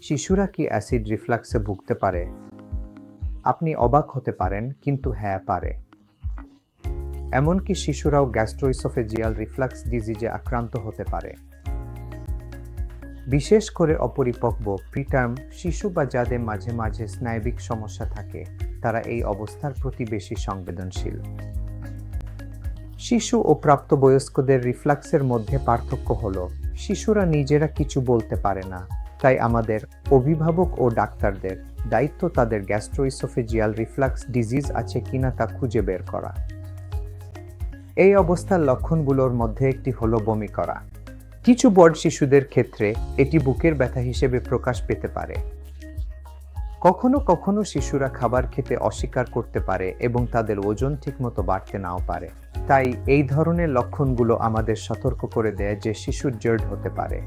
শিশুরা কি অ্যাসিড রিফ্লাক্সে ভুগতে পারে? আপনি অবাক হতে পারেন, কিন্তু হ্যাঁ পারে। এমনকি শিশুরাও গ্যাস্ট্রোইসোফেজিয়াল রিফ্লাক্স ডিজিজে আক্রান্ত হতে পারে। বিশেষ করে অপরিপক্ব, প্রিটার্ম, শিশু বা যাদের মাঝে মাঝে স্নায়বিক সমস্যা থাকে, তারা এই অবস্থার প্রতি বেশি সংবেদনশীল। শিশু ও প্রাপ্তবয়স্কদের রিফ্লাক্সের মধ্যে পার্থক্য হলো, শিশুরা নিজেরা কিছু বলতে পারে না। তাই আমাদের অভিভাবক ও ডাক্তারদের দায়িত্ব তাদের গ্যাস্ট্রোইসোফেজিয়াল রিফ্লাক্স ডিজিজ আছে কিনা তা খুঁজে বের করা। এই অবস্থার লক্ষণগুলোর মধ্যে একটি হলো বমি করা। কিছু বড় শিশুদের ক্ষেত্রে এটি বুকের ব্যথা হিসেবে প্রকাশ পেতে পারে। কখনো কখনো শিশুরা খাবার খেতে অস্বীকার করতে পারে এবং তাদের ওজন ঠিকমতো বাড়তে নাও পারে। তাই এই ধরনের লক্ষণগুলো আমাদের সতর্ক করে দেয় যে শিশুর জের্ড হতে পারে।